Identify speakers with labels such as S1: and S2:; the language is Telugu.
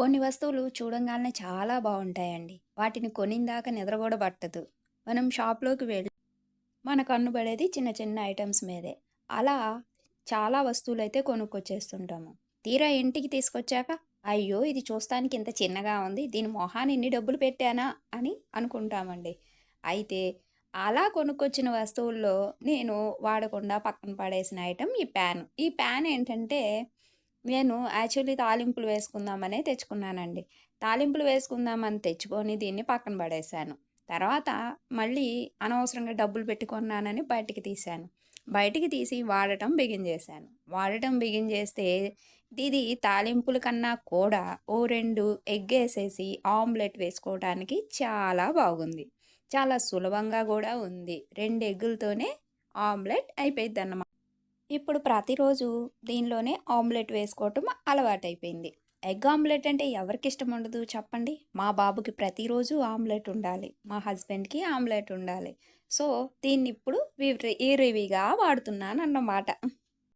S1: కొన్ని వస్తువులు చూడంగానే చాలా బాగుంటాయండి వాటిని కొనిందాక నిద్ర కూడా పట్టదు. మనం షాప్‌లోకి వెళ్ళి మన కన్ను పడేది చిన్న చిన్న ఐటమ్స్ మీదే. అలా చాలా వస్తువులైతే కొనుక్కొచ్చేస్తుంటాము. తీరా ఇంటికి తీసుకొచ్చాక, అయ్యో! ఇది చూస్తానికి ఇంత చిన్నగా ఉంది. దీని మొహాన్ని ఇన్ని డబ్బులు పెట్టానా అని అనుకుంటామండి. అయితే అలా కొనుక్కొచ్చిన వస్తువుల్లో నేను వాడకుండా పక్కన పడేసిన ఐటమ్ ఈ ప్యాన్. ఈ ప్యాన్ ఏంటంటే నేను యాక్చువల్లీ తాలింపులు వేసుకుందామనే తెచ్చుకున్నానండి. తాలింపులు వేసుకుందామని తెచ్చుకొని దీన్ని పక్కన పడేశాను. తర్వాత మళ్ళీ అనవసరంగా డబ్బులు పెట్టుకున్నానని బయటికి తీశాను. బయటికి తీసి వాడటం బిగింజేశాను. వాడటం బిగింజేస్తే ఇది తాలింపుల కన్నా కూడా ఓ 2 ఎగ్గేసేసి ఆమ్లెట్ వేసుకోవటానికి చాలా బాగుంది. చాలా సులభంగా కూడా ఉంది. రెండు ఎగ్గులతోనే ఆమ్లెట్ అయిపోయిద్దన్నమాట. ఇప్పుడు ప్రతిరోజు దీనిలోనే ఆమ్లెట్ వేసుకోవటం అలవాటైపోయింది. ఎగ్ ఆమ్లెట్ అంటే ఎవరికి ఇష్టం ఉండదు చెప్పండి? మా బాబుకి ప్రతిరోజు ఆమ్లెట్ ఉండాలి. మా హస్బెండ్‌కి ఆమ్లెట్ ఉండాలి. సో, దీన్నిప్పుడు విరి విరివిగా వాడుతున్నానన్నమాట.